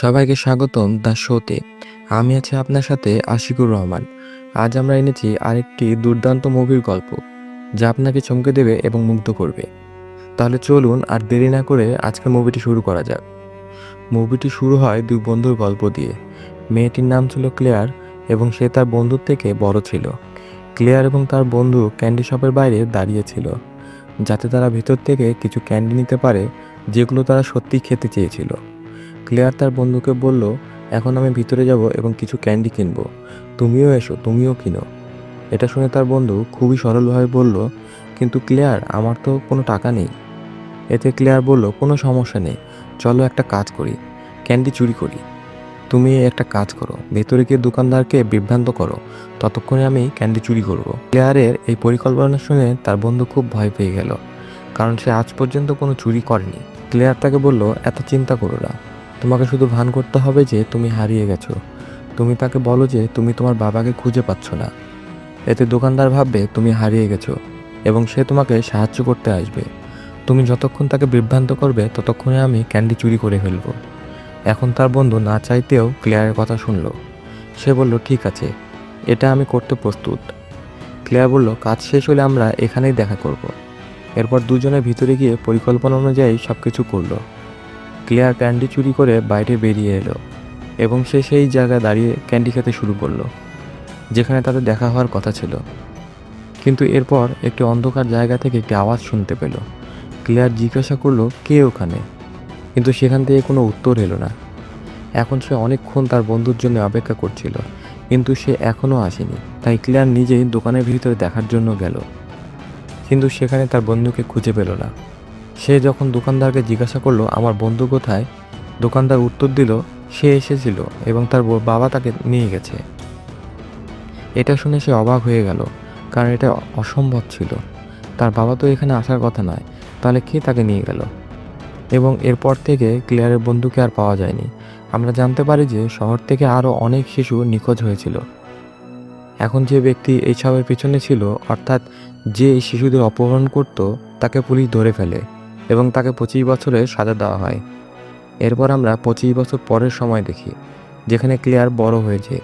সবাইকে স্বাগতম দ্য শোতে। আমি আছি আপনার সাথে আশিকুর রহমান। আজ আমরা এনেছি আরেকটি দুর্দান্ত মুভির গল্প, যা আপনাকে চমকে দেবে এবং মুগ্ধ করবে। তাহলে চলুন আর দেরি না করে আজকের মুভিটি শুরু করা যাক। মুভিটি শুরু হয় দুই বন্ধুর গল্প দিয়ে। মেয়েটির নাম ছিল ক্লেয়ার এবং সে তার বন্ধুর থেকে বড় ছিল। ক্লেয়ার এবং তার বন্ধু ক্যান্ডি শপের বাইরে দাঁড়িয়েছিল যাতে তারা ভিতর থেকে কিছু ক্যান্ডি নিতে পারে, যেগুলো তারা সত্যি খেতে চেয়েছিল। ক্লেয়ার তার বন্ধুকে বলল, এখন আমি ভিতরে যাব এবং কিছু ক্যান্ডি কিনবো। তুমিও এসো, তুমিও কিনো। এটা শুনে তার বন্ধু খুবই সরলভাবে বলল, কিন্তু ক্লেয়ার, আমার তো কোনো টাকা নেই। এতে ক্লেয়ার বলল, কোনো সমস্যা নেই, চলো একটা কাজ করি ক্যান্ডি চুরি করি। তুমি একটা কাজ করো, ভেতরে গিয়ে দোকানদারকে বিভ্রান্ত করো, ততক্ষণে আমি ক্যান্ডি চুরি করব। ক্লেয়ারের এই পরিকল্পনা শুনে তার বন্ধু খুব ভয় পেয়ে গেল, কারণ সে আজ পর্যন্ত কোনো চুরি করেনি। ক্লেয়ার তাকে বলল, এত চিন্তা করো না তোমাকে শুধু ভান করতে হবে যে তুমি হারিয়ে গেছো। তুমি তাকে বলো যে তুমি তোমার বাবাকে খুঁজে পাচ্ছ না। এতে দোকানদার ভাববে তুমি হারিয়ে গেছো এবং সে তোমাকে সাহায্য করতে আসবে। তুমি যতক্ষণ তাকে বিভ্রান্ত করবে, ততক্ষণে আমি ক্যান্ডি চুরি করে ফেলব। এখন তার বন্ধু না চাইতেও ক্লেয়ারের কথা শুনল। সে বলল, ঠিক আছে, এটা আমি করতে প্রস্তুত। ক্লেয়ার বলল, কাজ শেষ হলে আমরা এখানেই দেখা করব। এরপর দুজনে ভিতরে গিয়ে পরিকল্পনা অনুযায়ী সব কিছু করল। ক্লিয়ার ক্যান্ডি চুরি করে বাইরে বেরিয়ে এলো এবং সে সেই জায়গায় দাঁড়িয়ে ক্যান্ডি খেতে শুরু করল, যেখানে তাদের দেখা হওয়ার কথা ছিল। কিন্তু এরপর একটি অন্ধকার জায়গা থেকে একটি আওয়াজ শুনতে পেল। ক্লিয়ার জিজ্ঞাসা করল, কে ওখানে? কিন্তু সেখান থেকে কোনো উত্তর এলো না। এখন সে অনেকক্ষণ তার বন্ধুর জন্য অপেক্ষা করছিল, কিন্তু সে এখনও আসেনি। তাই ক্লিয়ার নিজেই দোকানের ভিতরে দেখার জন্য গেল। কিন্তু সেখানে তার বন্ধুকে খুঁজে পেল না। সে যখন দোকানদারকে জিজ্ঞাসা করল, আমার বন্ধু কোথায়? দোকানদার উত্তর দিল, সে এসেছিল এবং তার বাবা তাকে নিয়ে গেছে। এটা শুনে সে অবাক হয়ে গেল, কারণ এটা অসম্ভব ছিল। তার বাবা তো এখানে আসার কথা নয়, তাহলে কে তাকে নিয়ে গেল? এবং এরপর থেকে ক্লিয়ারের বন্ধুকে আর পাওয়া যায়নি। আমরা জানতে পারি যে শহর থেকে আরও অনেক শিশু নিখোঁজ হয়েছিল। এখন যে ব্যক্তি এই সবের পিছনে ছিল, অর্থাৎ যে শিশুদের অপহরণ করত, তাকে পুলিশ ধরে ফেলে। এবং তাকে পঁচিশ বছরের সাজা দেওয়া হয়। এরপর আমরা পঁচিশ বছর পরের সময় দেখি, যেখানে ক্লিয়ার বড় হয়েছে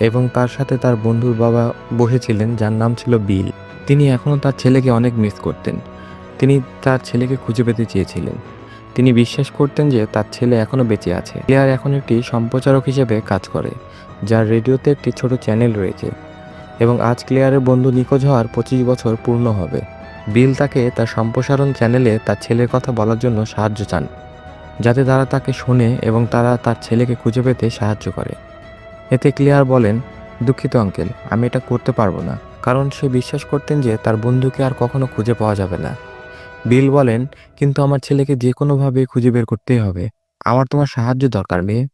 এবং তার সাথে তার বন্ধুর বাবা বসেছিলেন, যার নাম ছিল বিল। তিনি এখনও তার ছেলেকে অনেক মিস করতেন। তিনি তার ছেলেকে খুঁজে পেতে চেয়েছিলেন। তিনি বিশ্বাস করতেন যে তার ছেলে এখনও বেঁচে আছে। ক্লিয়ার এখন একটি সম্প্রচারক হিসেবে কাজ করে, যার রেডিওতে একটি ছোট চ্যানেল রয়েছে এবং আজ ক্লিয়ারের বন্ধু নিখোঁজ হওয়ার পঁচিশ বছর পূর্ণ হবে। বিল তাকে তার সম্প্রসারণ চ্যানেলে তার ছেলের কথা বলার জন্য সাহায্য চান, যাতে তারা তাকে শোনে এবং তারা তার ছেলেকে খুঁজে পেতে সাহায্য করে। এতে ক্লিয়ার বলেন, দুঃখিত আঙ্কেল, আমি এটা করতে পারব না, কারণ সে বিশ্বাস করতেন যে তার বন্ধুকে আর কখনো খুঁজে পাওয়া যাবে না। বিল বলেন, কিন্তু আমার ছেলেকে যে কোনোভাবে খুঁজে বের করতেই হবে। আমার তোমার সাহায্য দরকার, মেয়ে।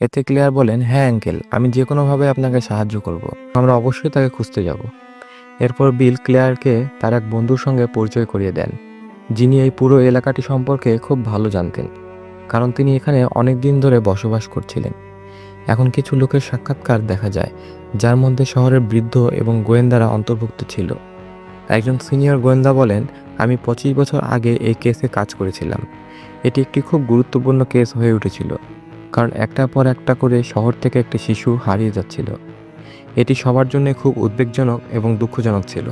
এতে ক্লিয়ার বলেন হ্যাঁ আঙ্কেল, আমি যে কোনোভাবে আপনাকে সাহায্য করব। আমরা অবশ্যই তাকে খুঁজতে যাব। এরপর বিল ক্লেয়ারকে তার এক বন্ধুর সঙ্গে পরিচয় করিয়ে দেন, যিনি এই পুরো এলাকাটি সম্পর্কে খুব ভালো জানতেন, কারণ তিনি এখানে অনেক দিন ধরে বসবাস করছিলেন। এখন কিছু লোকের সাক্ষাৎকার দেখা যায়, যার মধ্যে শহরের বৃদ্ধ এবং গোয়েন্দারা অন্তর্ভুক্ত ছিল। একজন সিনিয়র গোয়েন্দা বলেন, আমি পঁচিশ বছর আগে এই কেসে কাজ করেছিলাম। এটি একটি খুব গুরুত্বপূর্ণ কেস হয়ে উঠেছিল, কারণ একটার পর একটা করে শহর থেকে একটি শিশু হারিয়ে যাচ্ছিল। এটি সবার জন্য খুব উদ্বেগজনক এবং দুঃখজনক ছিল।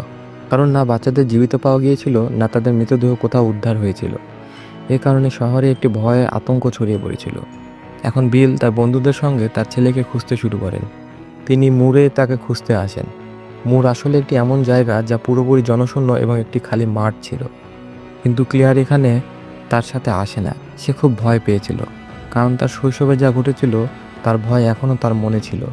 কারণ না বাচ্চাদের জীবিত পাওয়া গিয়েছিল, না তাদের মৃতদেহ কোথাও উদ্ধার হয়েছিল। এ কারণে শহরে একটি ভয়ে আতঙ্ক ছড়িয়ে পড়েছিল। এখন বিল তার বন্ধুদের সঙ্গে তার ছেলেকে খুঁজতে শুরু করেন। তিনি মুরে তাকে খুঁজতে আসেন। মুর আসলে একটি এমন জায়গা যা পুরোপুরি জনশূন্য এবং একটি খালি মাঠ ছিল। কিন্তু ক্লিয়ার এখানে তার সাথে আসে না। সে খুব ভয় পেয়েছিল। কারণ তার শৈশবে যা ঘটেছিল, তার ভয় এখনও তার মনে ছিল।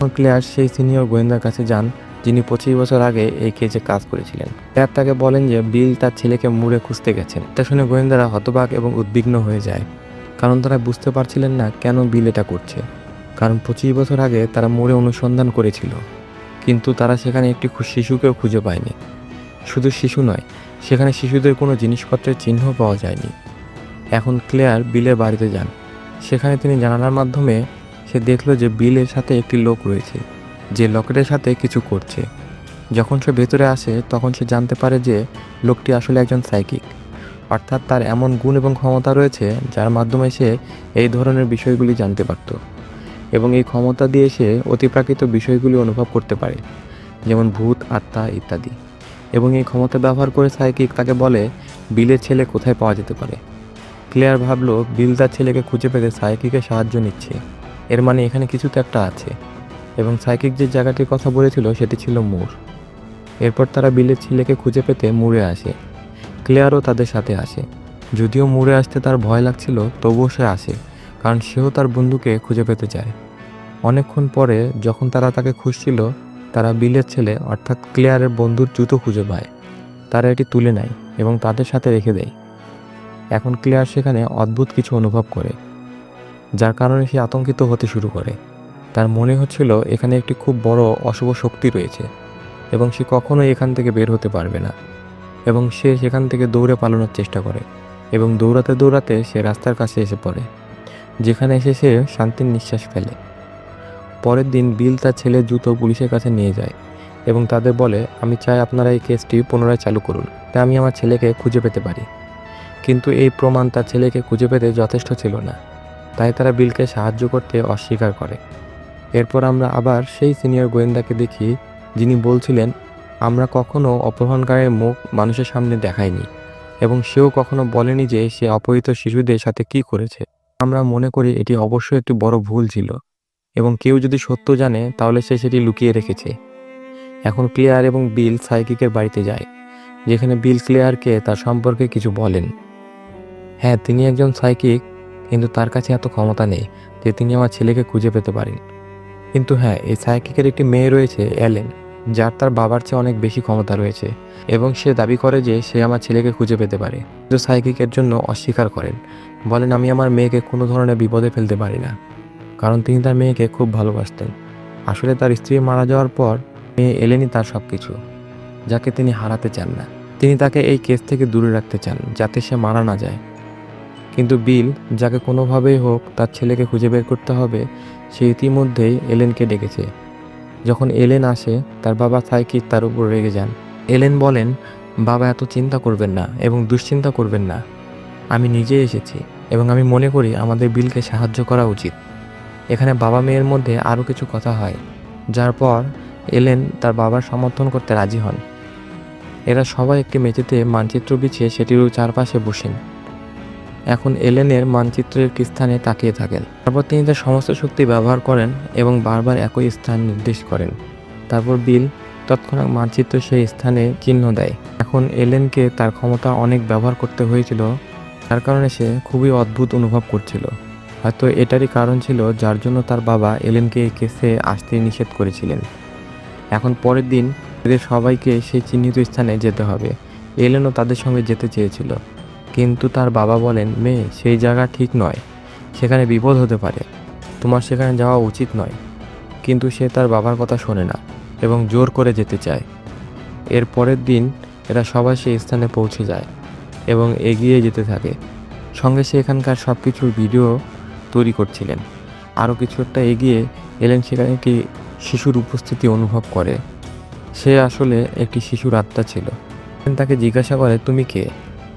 ক্লেয়ার সেই সিনিয়র গোয়েন্দার কাছে যান, যিনি পঁচিশ বছর আগে এই কেসে কাজ করেছিলেন। ক্লেয়ার তাকে বলেন যে বিল তার ছেলেকে মুড়ে খুঁজতে গেছেন। এটা শুনে গোয়েন্দারা হতবাক এবং উদ্বিগ্ন হয়ে যায়। কারণ তারা বুঝতে পারছিলেন না কেন বিল এটা করছে। কারণ পঁচিশ বছর আগে তারা মোড়ে অনুসন্ধান করেছিল। কিন্তু তারা সেখানে একটি শিশুকেও খুঁজে পায়নি। শুধু শিশু নয়, সেখানে শিশুদের কোনো জিনিসপত্রের চিহ্ন পাওয়া যায়নি। এখন ক্লেয়ার বিলের বাড়িতে যান। সেখানে তিনি জানালার মাধ্যমে সে দেখল যে বিলের সাথে একটি লোক রয়েছে, যে লকেটের সাথে কিছু করছে। যখন সে ভেতরে আসে, তখন সে জানতে পারে যে লোকটি আসলে একজন সাইকিক। অর্থাৎ তার এমন গুণ এবং ক্ষমতা রয়েছে, যার মাধ্যমে সে এই ধরনের বিষয়গুলি জানতে পারত এবং এই ক্ষমতা দিয়ে সে অতিপ্রাকৃত বিষয়গুলি অনুভব করতে পারে, যেমন ভূত, আত্মা ইত্যাদি। এবং এই ক্ষমতা ব্যবহার করে সাইকিক তাকে বলে, বিলের ছেলে কোথায় পাওয়া যেতে পারে? ক্লেয়ার ভাবলো, বিল তার ছেলেকে খুঁজে পেতে সাইকিকের সাহায্য নিচ্ছে। এর মানে এখানে কিছু তো একটা আছে। এবং সাইকিক যে জায়গাটির কথা বলেছিল সেটি ছিল মুর। এরপর তারা বিলের ছেলেকে খুঁজে পেতে মুড়ে আসে। ক্লেয়ারও তাদের সাথে আসে। যদিও মুড়ে আসতে তার ভয় লাগছিল, তবুও সে আসে, কারণ সেও তার বন্ধুকে খুঁজে পেতে চায়। অনেকক্ষণ পরে যখন তারা তাকে খুঁজছিল, তারা বিলের ছেলে, অর্থাৎ ক্লেয়ারের বন্ধুর জুতো খুঁজে পায়। তারা এটি তুলে নেয় এবং তাদের সাথে রেখে দেয়। এখন ক্লেয়ার সেখানে অদ্ভুত কিছু অনুভব করে। যার কারণে সে আতঙ্কিত হতে শুরু করে। তার মনে হচ্ছিল এখানে একটি খুব বড় অশুভ শক্তি রয়েছে এবং সে কখনোই এখান থেকে বের হতে পারবে না এবং সে সেখান থেকে দৌড়ে পালানোর চেষ্টা করে এবং দৌড়াতে দৌড়াতে সে রাস্তার কাছে এসে পড়ে, যেখানে এসে সে শান্তির নিঃশ্বাস ফেলে। পরের দিন বিল তার ছেলের জুতো পুলিশের কাছে নিয়ে যায় এবং তাদের বলে, আমি চাই আপনারা এই কেসটি পুনরায় চালু করুন। তাই আমি আমার ছেলেকে খুঁজে পেতে পারি। কিন্তু এই প্রমাণ তার ছেলেকে খুঁজে পেতে যথেষ্ট ছিল না। তাই তারা বিলকে সাহায্য করতে অস্বীকার করে। এরপর আমরা আবার সেই সিনিয়র গোয়েন্দাকে দেখি, যিনি বলছিলেন, আমরা কখনো অপহরণকারীর মুখ মানুষের সামনে দেখাইনি এবং সেও কখনো বলেনি যে সে অপহৃত শিশুদের সাথে কি করেছে। আমরা মনে করি এটি অবশ্যই একটি বড় ভুল ছিল এবং কেউ যদি সত্য জানে, তাহলে সে সেটি লুকিয়ে রেখেছে। এখন ক্লেয়ার এবং বিল সাইকিকের বাড়িতে যায়, যেখানে বিল ক্লেয়ারকে তার সম্পর্কে কিছু বলেন। হ্যাঁ তিনি একজন সাইকিক। কিন্তু তার কাছে এত ক্ষমতা নেই যে তিনি আমার ছেলেকে খুঁজে পেতে পারেন। কিন্তু হ্যাঁ এই সাইকিকের একটি মেয়ে রয়েছে অ্যালেন, যার তার বাবার চেয়ে অনেক বেশি ক্ষমতা রয়েছে এবং সে দাবি করে যে সে আমার ছেলেকে খুঁজে পেতে পারে। কিন্তু সাইকিকের জন্য অস্বীকার করেন, বলেন, আমি আমার মেয়েকে কোনো ধরনের বিপদে ফেলতে পারি না। কারণ তিনি তার মেয়েকে খুব ভালোবাসতেন। আসলে তার স্ত্রী মারা যাওয়ার পর মেয়ে এলেনই তার সব কিছু যাকে তিনি হারাতে চান না। তিনি তাকে এই কেস থেকে দূরে রাখতে চান, যাতে সে মারা না যায়। কিন্তু বিল, যাকে কোনোভাবেই হোক তার ছেলেকে খুঁজে বের করতে হবে, সে ইতিমধ্যেই এলেনকে ডেকেছে। যখন এলেন আসে, তার বাবা সাইকিক তার উপর রেগে যান। এলেন বলেন, বাবা, এত চিন্তা করবেন না এবং দুশ্চিন্তা করবেন না। আমি নিজে এসেছি এবং আমি মনে করি আমাদের বিলকে সাহায্য করা উচিত। এখানে বাবা মেয়ের মধ্যে আরও কিছু কথা হয়। যার পর এলেন তার বাবার সমর্থন করতে রাজি হন। এরা সবাই একটি মেঝেতে মানচিত্র বিছিয়ে সেটির চারপাশে বসেন। এখন এলেনের মানচিত্রের স্থানে তাকিয়ে থাকেন। তারপর তিনি তার সমস্ত শক্তি ব্যবহার করেন এবং বারবার একই স্থান নির্দেশ করেন। তারপর বিল তৎক্ষণাৎ মানচিত্র সেই স্থানে চিহ্ন দেয়। এখন এলেনকে তার ক্ষমতা অনেক ব্যবহার করতে হয়েছিল তার কারণে সে খুবই অদ্ভুত অনুভব করছিল। হয়তো এটারই কারণ ছিল যার জন্য তার বাবা এলেনকে কেসে আসতে নিষেধ করেছিলেন। এখন পরের দিন এদের সবাইকে সেই চিহ্নিত স্থানে যেতে হবে। এলেনও তাদের সঙ্গে যেতে চেয়েছিল। কিন্তু তার বাবা বলেন, মেয়ে, সেই জায়গা ঠিক নয়। সেখানে বিপদ হতে পারে। তোমার সেখানে যাওয়া উচিত নয়। কিন্তু সে তার বাবার কথা শোনে না এবং জোর করে যেতে চায়। এর পরের দিন এরা সবাই সেই স্থানে পৌঁছে যায় এবং এগিয়ে যেতে থাকে। সঙ্গে সে এখানকার সব কিছুর ভিডিও তৈরি করছিলেন। আরও কিছু একটা এগিয়ে এলেন সেখানে একটি শিশুর উপস্থিতি অনুভব করে। সে আসলে একটি শিশুর আত্মা ছিল। তাকে জিজ্ঞাসা করে, তুমি কে?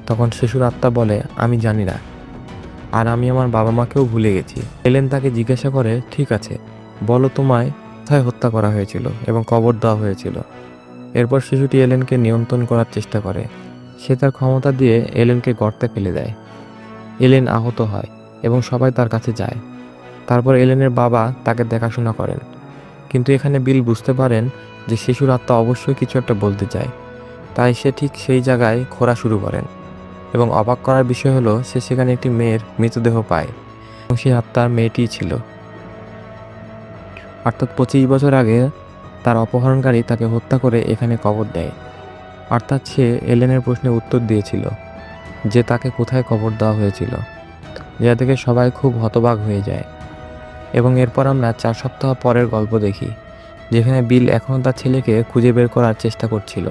তখন শিশুর আত্মা বলে, আমি জানি না। আর আমি আমার বাবা মাকেও ভুলে গেছি। এলেন তাকে জিজ্ঞাসা করে, ঠিক আছে, বলো তোমায় কোথায় হত্যা করা হয়েছিল এবং কবর দেওয়া হয়েছিল? এরপর শিশুটি এলেনকে নিয়ন্ত্রণ করার চেষ্টা করে। সে তার ক্ষমতা দিয়ে এলেনকে গর্তে ফেলে দেয়। এলেন আহত হয় এবং সবাই তার কাছে যায়। তারপর এলেনের বাবা তাকে দেখাশোনা করেন। কিন্তু এখানে বিল বুঝতে পারেন যে শিশুর আত্মা অবশ্যই কিছু একটা বলতে চায়। তাই সে ঠিক সেই জায়গায় খোঁড়া শুরু করেন। এবং অবাক করার বিষয় হলো, সে সেখানে একটি মেয়ের মৃতদেহ পায় এবং সেই আত্মার মেয়েটিই ছিল। অর্থাৎ পঁচিশ বছর আগে তার অপহরণকারী তাকে হত্যা করে এখানে কবর দেয়। অর্থাৎ সে এলেনের প্রশ্নে উত্তর দিয়েছিল যে তাকে কোথায় কবর দেওয়া হয়েছিল, যা থেকে সবাই খুব হতবাক হয়ে যায়। এবং এরপর আমরা চার সপ্তাহ পরের গল্প দেখি, যেখানে বিল এখনও তার ছেলেকে খুঁজে বের করার চেষ্টা করছিল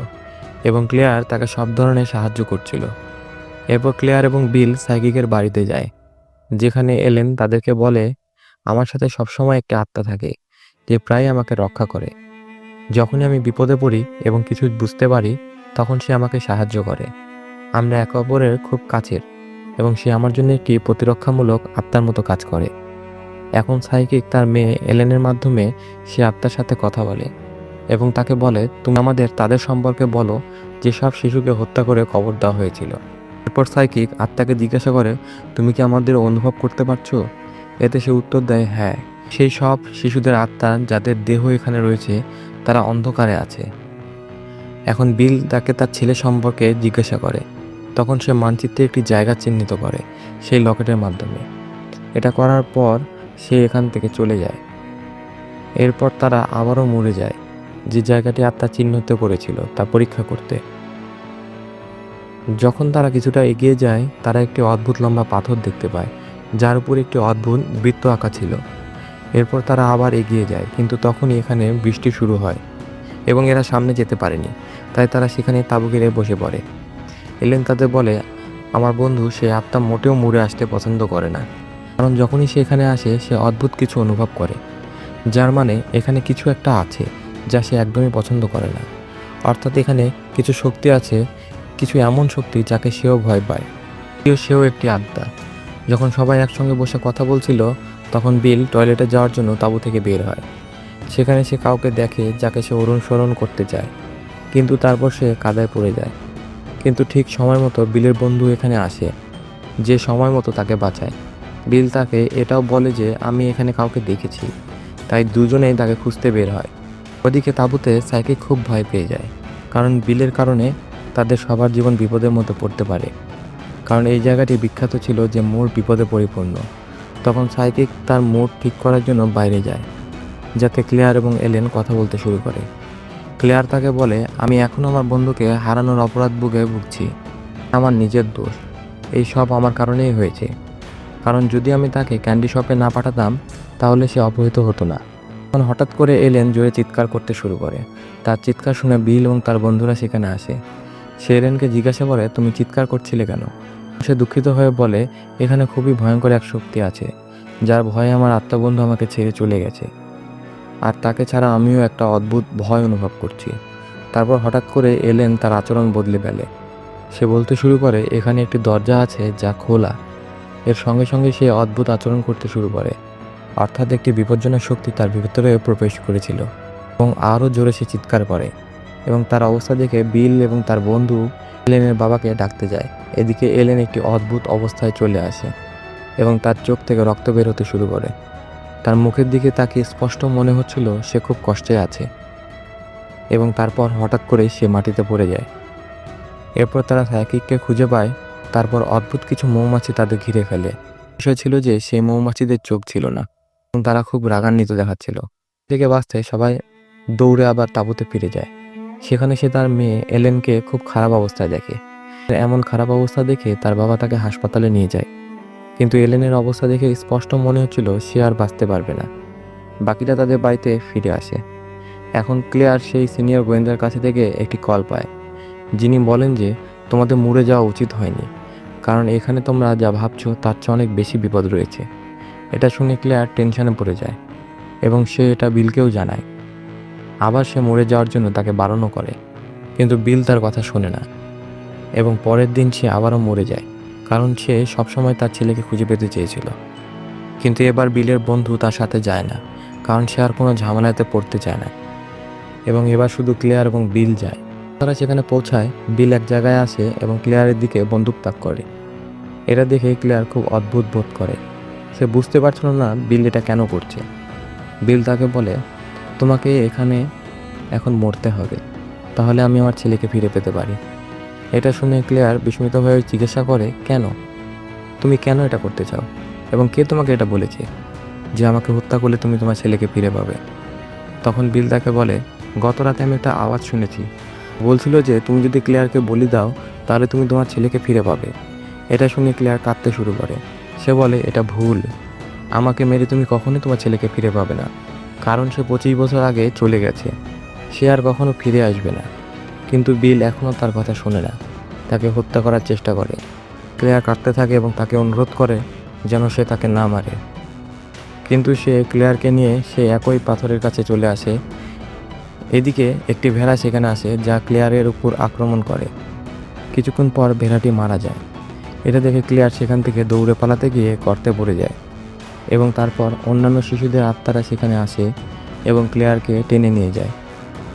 এবং ক্লেয়ার তাকে সব ধরনের সাহায্য করছিল। এরপর ক্লেয়ার এবং বিল সাইকিকের বাড়িতে যায়। যেখানে এলেন তাদেরকে বলে, আমার সাথে সবসময় একটা আত্মা থাকে, যে প্রায় আমাকে রক্ষা করে। যখনই আমি বিপদে পড়ি এবং কিছু বুঝতে পারি, তখন সে আমাকে সাহায্য করে। আমরা একে অপরের খুব কাছের এবং সে আমার জন্য একটি প্রতিরক্ষামূলক আত্মার মতো কাজ করে। এখন সাইকিক তার মেয়ে এলেনের মাধ্যমে সে আত্মার সাথে কথা বলে এবং তাকে বলে, তুমি আমাদের তাদের সম্পর্কে বলো, যেসব শিশুকে হত্যা করে কবর দেওয়া হয়েছিল। এরপর সাইকিক আত্মাকে জিজ্ঞাসা করে, তুমি কি আমাদের অনুভব করতে পারছ? এতে সে উত্তর দেয় হ্যাঁ সেই সব শিশুদের আত্মা যাদের দেহ এখানে রয়েছে, তারা অন্ধকারে আছে। এখন বিল তাকে তার ছেলে সম্পর্কে জিজ্ঞাসা করে। তখন সে মানচিত্রে একটি জায়গা চিহ্নিত করে, সেই লকেটের মাধ্যমে। এটা করার পর সে এখান থেকে চলে যায়। এরপর তারা আবারও মরে যায়। যে জায়গাটি আত্মা চিহ্নিত করেছিল তা পরীক্ষা করতে। যখন তারা কিছুটা এগিয়ে যায়, তারা একটি অদ্ভুত লম্বা পাথর দেখতে পায়, যার উপর একটি অদ্ভুত বৃত্ত আঁকা ছিল। এরপর তারা আবার এগিয়ে যায়, কিন্তু তখনই এখানে বৃষ্টি শুরু হয় এবং এরা সামনে যেতে পারেনি, তাই তারা সেখানে তাঁবু গেড়ে বসে পড়ে। এলেন তাদের বলে, আমার বন্ধু, সে আত্মা মোটেও মুড়ে আসতে পছন্দ করে না। কারণ যখনই সে এখানে আসে, সে অদ্ভুত কিছু অনুভব করে। যার মানে এখানে কিছু একটা আছে, যা সে একদমই পছন্দ করে না। অর্থাৎ এখানে কিছু শক্তি আছে কিছু এমন শক্তি যাকে সেও ভয় পায়। সেও সেও একটি আত্মা। যখন সবাই একসঙ্গে বসে কথা বলছিল, তখন বিল টয়লেটে যাওয়ার জন্য তাঁবু থেকে বের হয়। সেখানে সে কাউকে দেখে যাকে সে অনুসরণ করতে চায়। কিন্তু তারপর সে কাদায় পড়ে যায়। কিন্তু ঠিক সময় মতো বিলের বন্ধু এখানে আসে, যে সময় মতো তাকে বাঁচায়। বিল তাকে এটাও বলে যে, আমি এখানে কাউকে দেখেছি। তাই দুজনেই তাকে খুঁজতে বের হয়। ওদিকে তাঁবুতে সাইকে খুব ভয় পেয়ে যায়, কারণ বিলের কারণে তাদের সবার জীবন বিপদের মধ্যে পড়তে পারে। কারণ এই জায়গাটি বিখ্যাত ছিল যে মোড় বিপদে পরিপূর্ণ। তখন সাইকিক তার মোড ঠিক করার জন্য বাইরে যায়, যাতে ক্লেয়ার এবং এলেন কথা বলতে শুরু করে। ক্লেয়ার তাকে বলে, আমি এখনও আমার বন্ধুকে হারানোর অপরাধ বুকে ভুগছি। আমার নিজের দোষ। এই সব আমার কারণেই হয়েছে। কারণ যদি আমি তাকে ক্যান্ডি শপে না পাঠাতাম, তাহলে সে অপহৃত হতো না। তখন হঠাৎ করে এলেন জোরে চিৎকার করতে শুরু করে। তার চিৎকার শুনে বিল এবং তার বন্ধুরা সেখানে আসে। সে এলেনকে জিজ্ঞাসা করে, তুমি চিৎকার করছিলে কেন? সে দুঃখিত হয়ে বলে, এখানে খুবই ভয়ঙ্কর এক শক্তি আছে, যার ভয়ে আমার আত্মবন্ধু আমাকে ছেড়ে চলে গেছে। আর তাকে ছাড়া আমিও একটা অদ্ভুত ভয় অনুভব করছি। তারপর হঠাৎ করে এলেন তার আচরণ বদলে ফেলে। সে বলতে শুরু করে, এখানে একটি দরজা আছে যা খোলা। এর সঙ্গে সঙ্গে সে অদ্ভুত আচরণ করতে শুরু করে। অর্থাৎ একটি বিপজ্জনক শক্তি তার ভিতরে প্রবেশ করেছিল এবং আরও জোরে সে চিৎকার করে। এবং তার অবস্থা দেখে বিল এবং তার বন্ধু এলেনের বাবাকে ডাকতে যায়। এদিকে এলেন একটি অদ্ভুত অবস্থায় চলে আসে এবং তার চোখ থেকে রক্ত বের হতে শুরু করে। তার মুখের দিকে তাকে স্পষ্ট মনে হচ্ছিল সে খুব কষ্টে আছে এবং তারপর হঠাৎ করে সে মাটিতে পড়ে যায়। এরপর তারা সাইকিককে খুঁজে পায়, তারপর অদ্ভুত কিছু মৌমাছি তাদের ঘিরে ফেলে। বিষয় ছিল যে সেই মৌমাছিদের চোখ ছিল না এবং তারা খুব রাগান্বিত দেখাচ্ছিল। থেকে বাঁচতে সবাই দৌড়ে আবার তাঁবুতে ফিরে যায়। সেখানে সে তার মেয়ে এলেনকে খুব খারাপ অবস্থায় দেখে। এমন খারাপ অবস্থা দেখে তার বাবা তাকে হাসপাতালে নিয়ে যায়। কিন্তু এলেনের অবস্থা দেখে স্পষ্ট মনে হচ্ছিল সে আর বাঁচতে পারবে না। বাকিরা তাদের বাড়িতে ফিরে আসে। এখন ক্লিয়ার সেই সিনিয়র গোয়েন্দার কাছে থেকে একটি কল পায়। যিনি বলেন যে, তোমাদের মুড়ে যাওয়া উচিত হয়নি। কারণ এখানে তোমরা যা ভাবছ তার চেয়ে অনেক বেশি বিপদ রয়েছে। এটা শুনে ক্লিয়ার টেনশনে পড়ে যায় এবং সে এটা বিলকেও জানায়। আবার সে মরে যাওয়ার জন্য তাকে বারণও করে। কিন্তু বিল তার কথা শোনে না। এবং পরের দিন সে আবারও মরে যায়, কারণ সে সবসময় তার ছেলেকে খুঁজে পেতে চেয়েছিল। কিন্তু এবার বিলের বন্ধু তার সাথে যায় না, কারণ সে আর কোনো ঝামেলাতে পড়তে চায় না। এবং এবার শুধু ক্লিয়ার এবং বিল যায়। তারা সেখানে পৌঁছায়, বিল এক জায়গায় আসে এবং ক্লিয়ারের দিকে বন্দুক তাক করে। এটা দেখে ক্লিয়ার খুব অদ্ভুত বোধ করে। সে বুঝতে পারছিল না বিল এটা কেন করছে। বিল তাকে বলে তোমাকে এখানে এখন মরতে হবে। তাহলে আমি আমার ছেলেকে ফিরে পেতে পারি। এটা শুনে ক্লিয়ার বিস্মিতভাবে জিজ্ঞাসা করে, কেন? তুমি কেন এটা করতে চাও? এবং কে তোমাকে এটা বলেছে যে আমাকে হত্যা করলে তুমি তোমার ছেলেকে ফিরে পাবে? তখন বিল তাকে বলে, গত রাতে আমি একটা আওয়াজ শুনেছি। বলছিল যে তুমি যদি ক্লেয়ারকে বলি দাও, তাহলে তুমি তোমার ছেলেকে ফিরে পাবে। এটা শুনে ক্লেয়ার কাঁদতে শুরু করে। সে বলে, এটা ভুল। আমাকে মেরে তুমি কখনোই তোমার ছেলেকে ফিরে পাবে না। কারণ সে পঁচিশ বছর আগে চলে গেছে। সে আর কখনো ফিরে আসবে না। কিন্তু বিল এখনও তার কথা শোনে না। তাকে হত্যা করার চেষ্টা করে। ক্লেয়ার কাটতে থাকে এবং তাকে অনুরোধ করে যেন সে তাকে না মারে। কিন্তু সে ক্লেয়ারকে নিয়ে সে একই পাথরের কাছে চলে আসে। এদিকে একটি ভেড়া সেখানে আসে যা ক্লেয়ারের উপর আক্রমণ করে। কিছুক্ষণ পর ভেড়াটি মারা যায়। এটা দেখে ক্লেয়ার সেখান থেকে দৌড়ে পালাতে গিয়ে গর্তে পড়ে যায়। এবং তারপর অন্যান্য শিশুদের আত্মারা সেখানে আসে এবং ক্লেয়ারকে টেনে নিয়ে যায়।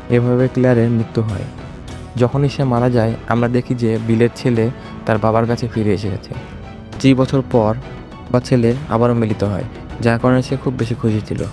এভাবে ক্লেয়ারের মৃত্যু হয়। যখনই সে মারা যায়, আমরা দেখি যে বিলের ছেলে তার বাবার কাছে ফিরে এসে গেছে ত্রিশ বছর পর, বা ছেলে আবারও মিলিত হয়, যার কারণে সে খুব বেশি খুশি ছিল।